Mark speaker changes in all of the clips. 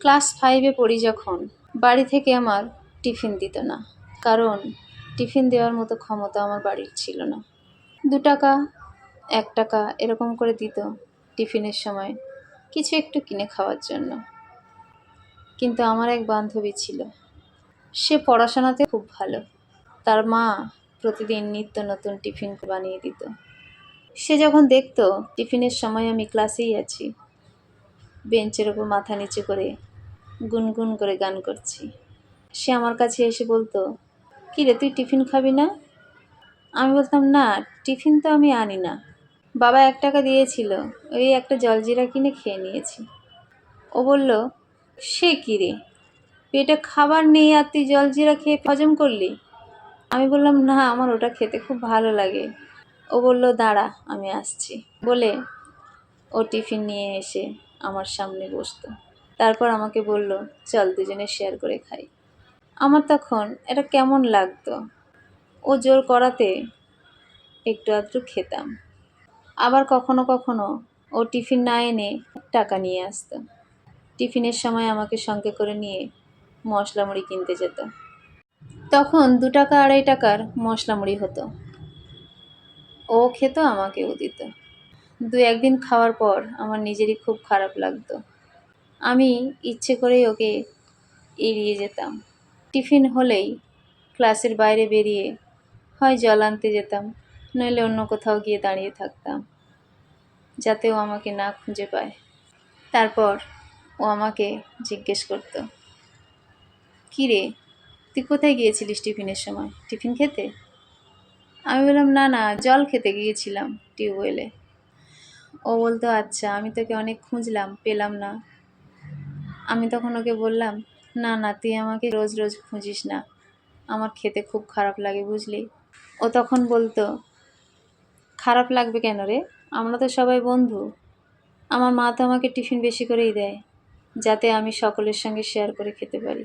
Speaker 1: Class ফাইভে পড়ি যখন। বাড়ি থেকে আমার টিফিন দিত না। কারণ টিফিন দেওয়ার মতো ক্ষমতা আমার বাড়ির ছিল না। দু টাকা, এক টাকা এরকম করে দিত টিফিনের সময় কিছু একটু কিনে খাওয়ার জন্য। কিন্তু আমার এক বান্ধবী ছিল। সে পড়াশোনাতে খুব ভালো। তার মা প্রতিদিন নিত্য নতুন টিফিন বানিয়ে দিত। সে যখন দেখতো টিফিনের সময় আমি ক্লাসেই আছি, বেঞ্চের ওপর মাথা নিচু করে গুনগুন করে গান করছি। সে আমার কাছে এসে বলতো, কী রে, তুই টিফিন খাবি না? আমি বলতাম, না, টিফিন তো আমি আনি না। বাবা এক টাকা দিয়েছিল, ওই একটা জলজিরা কিনে খেয়ে নিয়েছি। ও বলল, সে কী রে? পেটে খাবার নেই আর তুই জলজিরা খেয়ে হজম করলি? আমি বললাম, না, আমার ওটা খেতে খুব ভালো লাগে। ও বলল, দাঁড়া, আমি আসছি। বলে ও টিফিন নিয়ে এসে আমার সামনে বসতো। তারপর আমাকে বলল, চল দুজনে শেয়ার করে খাই। আমার তখন এটা কেমন লাগতো। ও জোর করাতে একটু আধটু খেতাম। আবার কখনো কখনো ও টিফিন না এনে টাকা নিয়ে আসতো। টিফিনের সময় আমাকে সঙ্গে করে নিয়ে মশলা মুড়ি কিনতে যেত। তখন দু টাকা আড়াই টাকার মশলা মুড়ি হতো। ও খেত, আমাকেও দিত। দু একদিন খাওয়ার পর আমার নিজেরই খুব খারাপ লাগতো। আমি ইচ্ছে করেই ওকে এড়িয়ে যেতাম। টিফিন হলেই ক্লাসের বাইরে বেরিয়ে হয় জল আনতে যেতাম, নইলে অন্য কোথাও গিয়ে দাঁড়িয়ে থাকতাম, যাতে ও আমাকে না খুঁজে পায়। তারপর ও আমাকে জিজ্ঞেস করতো, কী রে, তুই কোথায় গিয়েছিলিস টিফিনের সময়? টিফিন খেতে? আমি বললাম, না না, জল খেতে গিয়েছিলাম টিউবওয়েলে। ও বলতো আচ্ছা আমি তোকে অনেক খুঁজলাম, পেলাম না। আমি তখন ওকে বললাম, না না, তুই আমাকে রোজ রোজ খুঁজিস না। আমার খেতে খুব খারাপ লাগে, বুঝলি? ও তখন বলতো, খারাপ লাগবে কেন রে? আমরা তো সবাই বন্ধু। আমার মা তো আমাকে টিফিন বেশি করেই দেয়, যাতে আমি সকলের সঙ্গে শেয়ার করে খেতে পারি।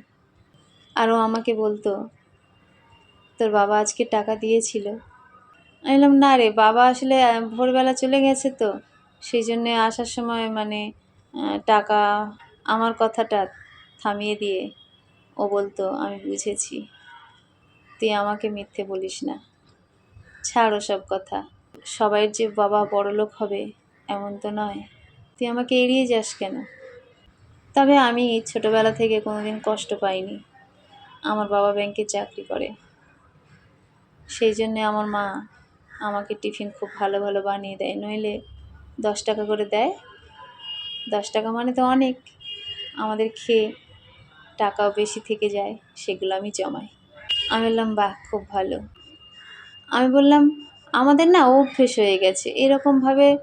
Speaker 1: আর ও আমাকে বলতো, তোর বাবা আজকে টাকা দিয়েছিল। আমি বললাম, না রে, বাবা আসলে ভোরবেলা চলে গেছে তো। সেই জন্যে আসার সময় মানে টাকা আমার কথাটা থামিয়ে দিয়ে ও বলতো, আমি বুঝেছি। তুই আমাকে মিথ্যে বলিস না। ছাড় সব কথা। সবাই যে বাবা বড়লোক হবে এমন তো নয়। তুই আমাকে এড়িয়ে যাস কেন? তবে আমি ছোটবেলা থেকে কোনোদিন কষ্ট পাইনি। আমার বাবা ব্যাংকে চাকরি করে। সেই জন্যে আমার মা আমাকে টিফিন খুব ভালো ভালো বানিয়ে দেয়। নইলে দশ টাকা করে দেয়। দশ টাকা মানে তো অনেক। আমাদের খেয়ে টাকাও বেশি থেকে যায়, সেগুলো আমি জমাই। আমি বললাম, বাহ, খুব ভালো। আমি বললাম, আমাদের না অভ্যেস হয়ে গেছে। এরকমভাবে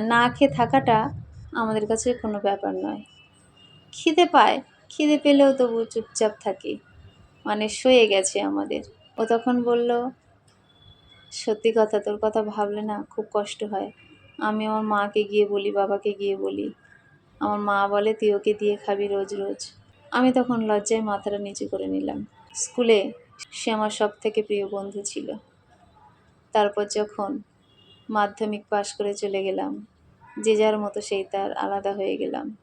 Speaker 1: না খেয়ে থাকাটা আমাদের কাছে কোনো ব্যাপার নয়। খিদে পায়, খিদে পেলেও তবু চুপচাপ থাকি। মানে সয়ে গেছে আমাদের। ও তখন বলল, সত্যি কথা, তোর কথা ভাবলে না খুব কষ্ট হয়। আমি আমার মাকে গিয়ে বলি, বাবাকে গিয়ে বলি। আমার মা বলে, তুই ওকে দিয়ে খাবি রোজ রোজ। আমি তখন লজ্জায় মাথাটা নিচু করে নিলাম। স্কুলে সে আমার সব থেকে প্রিয় বন্ধু ছিল। তারপর যখন মাধ্যমিক পাশ করে চলে গেলাম, যে যার মতো সেই তার আলাদা হয়ে গেলাম।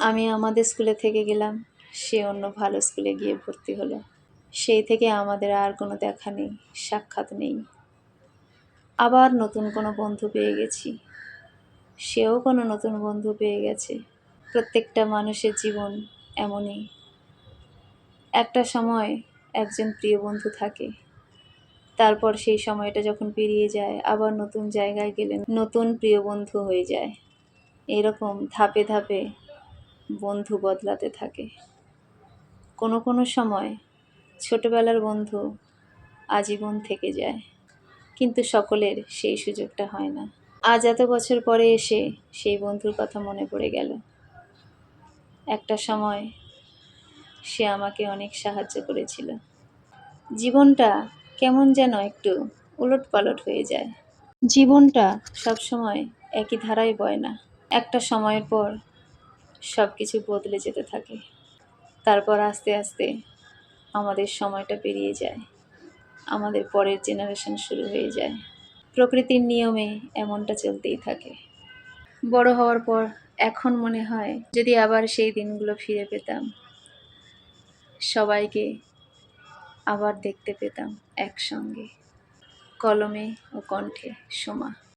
Speaker 1: আমি আমাদের স্কুলে থেকে গেলাম, সে অন্য ভালো স্কুলে গিয়ে ভর্তি হলো। সেই থেকে আমাদের আর কোনো দেখা নেই, সাক্ষাৎ নেই। আবার নতুন কোনো বন্ধু পেয়ে গেছি। সেও কোনো নতুন বন্ধু পেয়ে গেছে। প্রত্যেকটা মানুষের জীবন এমনই। একটা সময় একজন প্রিয় বন্ধু থাকে। তারপর সেই সময়টা যখন পেরিয়ে যায়, আবার নতুন জায়গায় গেলে নতুন প্রিয় বন্ধু হয়ে যায়। এরকম ধাপে ধাপে বন্ধু বদলাতে থাকে। কোনো কোনো সময় ছোটবেলার বন্ধু আজীবন থেকে যায়, কিন্তু সকলের সেই সুযোগটা হয় না। আজ এত বছর পরে এসে সেই বন্ধুর কথা মনে পড়ে গেল। একটা সময় সে আমাকে অনেক সাহায্য করেছিল। জীবনটা কেমন যেন একটু উলট পালট হয়ে যায়। জীবনটা সব সময় একই ধারায় বয় না। একটা সময়ের পর সব কিছু বদলে যেতে থাকে। তারপর আস্তে আস্তে আমাদের সময়টা পেরিয়ে যায়। আমাদের পরের জেনারেশন শুরু হয়ে যায়। প্রকৃতির নিয়মে এমনটা চলতেই থাকে। বড় হওয়ার পর এখন মনে হয় যদি আবার সেই দিনগুলো ফিরে পেতাম, সবাইকে আবার দেখতে পেতাম একসঙ্গে, কলমে ও কণ্ঠে সোমা।